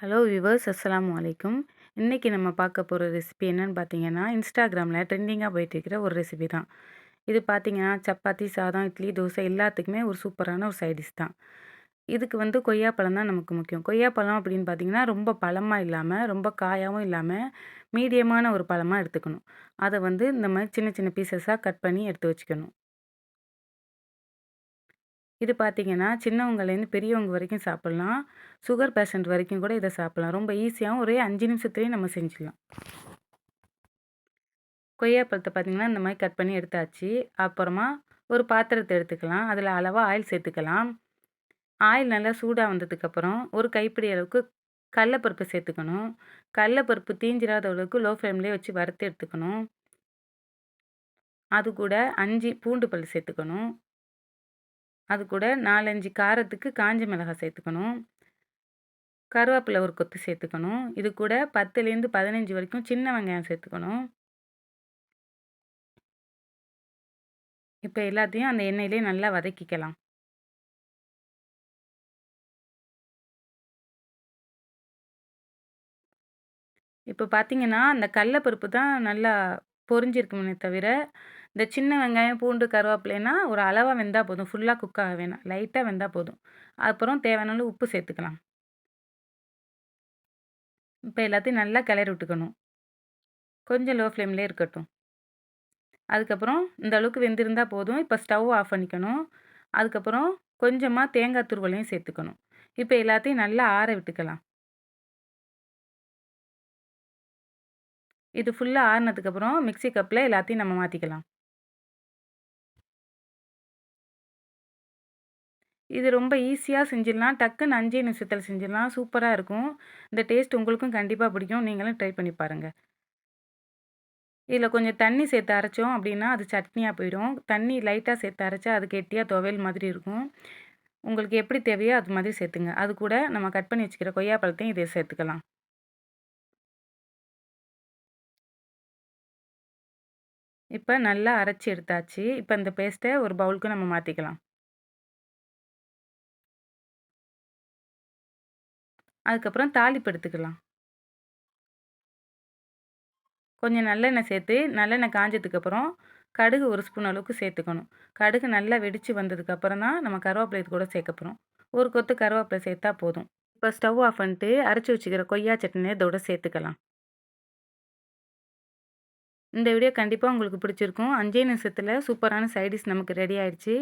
Hello viewers அஸ்ஸலாமு அலைக்கும். இன்றைக்கி நம்ம பார்க்க போகிற ரெசிபி என்னென்னு பார்த்தீங்கன்னா இன்ஸ்டாகிராமில் ட்ரெண்டிங்காக போயிட்டுருக்கிற ஒரு ரெசிபி தான். இது பார்த்தீங்கன்னா சப்பாத்தி சாதம் இட்லி தோசை எல்லாத்துக்குமே ஒரு சூப்பரான ஒரு சைடிஷ் தான். இதுக்கு வந்து கொய்யாப்பழம் தான் நமக்கு முக்கியம். கொய்யாப்பழம் அப்படின்னு பார்த்தீங்கன்னா ரொம்ப பழமாக இல்லாமல் ரொம்ப காயாகவும் இல்லாமல் மீடியமான ஒரு பழமாக எடுத்துக்கணும். அதை வந்து இந்த மாதிரி சின்ன சின்ன பீசஸாக கட் பண்ணி எடுத்து வச்சுக்கணும். இது பார்த்தீங்கன்னா சின்னவங்கலேருந்து பெரியவங்க வரைக்கும் சாப்பிட்லாம். சுகர் பேஷண்ட் வரைக்கும் கூட இதை சாப்பிட்லாம். ரொம்ப ஈஸியாகவும் ஒரே அஞ்சு நிமிஷத்துலேயும் நம்ம செஞ்சிடலாம். கொய்யாப்பழத்தை பார்த்திங்கன்னா இந்த மாதிரி கட் பண்ணி எடுத்தாச்சு. அப்புறமா ஒரு பாத்திரத்தை எடுத்துக்கலாம். அதில் அளவாக ஆயில் சேர்த்துக்கலாம். ஆயில் நல்லா சூடாக வந்ததுக்கப்புறம் ஒரு கைப்பிடி அளவுக்கு கடலப்பருப்பு சேர்த்துக்கணும். கடலப்பருப்பு தீஞ்சிராத அளவுக்கு லோ ஃப்ளேம்லேயே வச்சு வறுத்து எடுத்துக்கணும். அது கூட அஞ்சு பூண்டு பல் சேர்த்துக்கணும். அது கூட நாலஞ்சு காரத்துக்கு காஞ்ச மிளகாய் சேர்த்துக்கணும். கருவேப்பிலை ஒரு கொத்து சேர்த்துக்கணும். இது கூட பத்துலேருந்து பதினஞ்சு வரைக்கும் சின்ன வெங்காயம் சேர்த்துக்கணும். இப்போ எல்லாத்தையும் அந்த எண்ணெயிலே நல்லா வதக்கிக்கலாம். இப்போ பார்த்தீங்கன்னா அந்த கடலப்பருப்பு தான் நல்லா பொரிஞ்சிருக்குமே தவிர இந்த சின்ன வெங்காயம் பூண்டு கருவேப்பிலைன்னா ஒரு அளவாக வெந்தால் போதும். ஃபுல்லாக குக் ஆக வேணாம். லைட்டாக வெந்தால் போதும். அப்புறம் தேவையான உப்பு சேர்த்துக்கலாம். இப்போ எல்லாத்தையும் நல்லா கிளறி விட்டுக்கணும். கொஞ்சம் லோ ஃப்ளேம்லேயே இருக்கட்டும். அதுக்கப்புறம் இந்த அளவுக்கு வெந்திருந்தால் போதும். இப்போ ஸ்டவ் ஆஃப் பண்ணிக்கணும். அதுக்கப்புறம் கொஞ்சமாக தேங்காய் துருவலையும் சேர்த்துக்கணும். இப்போ எல்லாத்தையும் நல்லா ஆற விட்டுக்கலாம். இது ஃபுல்லாக ஆறினதுக்கப்புறம் மிக்சி கப்பில் எல்லாத்தையும் நம்ம மாற்றிக்கலாம் இது ரொம்ப ஈஸியாக செஞ்சிடலாம். டக்குன்னு அஞ்சே நிமிஷத்தில் செஞ்சிடலாம். சூப்பராக இருக்கும். இந்த டேஸ்ட் உங்களுக்கும் கண்டிப்பாக பிடிக்கும். நீங்களும் ட்ரை பண்ணி பாருங்கள் இதில் கொஞ்சம் தண்ணி சேர்த்து அரைச்சோம் அப்படின்னா அது சட்னியாக போயிடும். தண்ணி லைட்டாக சேர்த்து அரைச்சா அது கெட்டியாக துவையல் மாதிரி இருக்கும். உங்களுக்கு எப்படி தேவையோ அது மாதிரி சேர்த்துங்க. அது கூட நம்ம கட் பண்ணி வச்சுக்கிற கொய்யாப்பழத்தையும் இதை சேர்த்துக்கலாம். இப்போ நல்லா அரைச்சி எடுத்தாச்சு. இப்போ இந்த பேஸ்ட்டை ஒரு பவுலுக்கு நம்ம மாற்றிக்கலாம் அதுக்கப்புறம் தாளிப்பு எடுத்துக்கலாம். கொஞ்சம் நல்லெண்ணெய் சேர்த்து நல்லெண்ணெய் காஞ்சதுக்கப்புறம் கடுகு ஒரு ஸ்பூன் அளவுக்கு சேர்த்துக்கணும். கடுகு நல்லா வெடித்து வந்ததுக்கப்புறம் தான் நம்ம கருவேப்பிலை இது கூட சேர்க்க போகிறோம் ஒரு கொத்து கருவேப்பிலை சேர்த்தா போதும். இப்போ ஸ்டவ் ஆஃப் பண்ணிட்டு அரைச்சி வச்சுக்கிற கொய்யா சட்னி இதோட சேர்த்துக்கலாம். இந்த வீடியோ கண்டிப்பாக உங்களுக்கு பிடிச்சிருக்கும். அஞ்சே நிமிஷத்தில் சூப்பரான சைடிஷ் நமக்கு ரெடி ஆயிடுச்சு.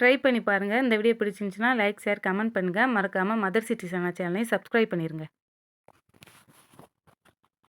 ட்ரை பண்ணி பாருங்கள் இந்த வீடியோ பிடிச்சிருந்துச்சின்னா லைக் ஷேர் கமெண்ட் பண்ணுங்கள் மறக்காமல் மதர் சிட்டி சேனல் சேனலையும் சப்ஸ்கிரைப் பண்ணிடுங்க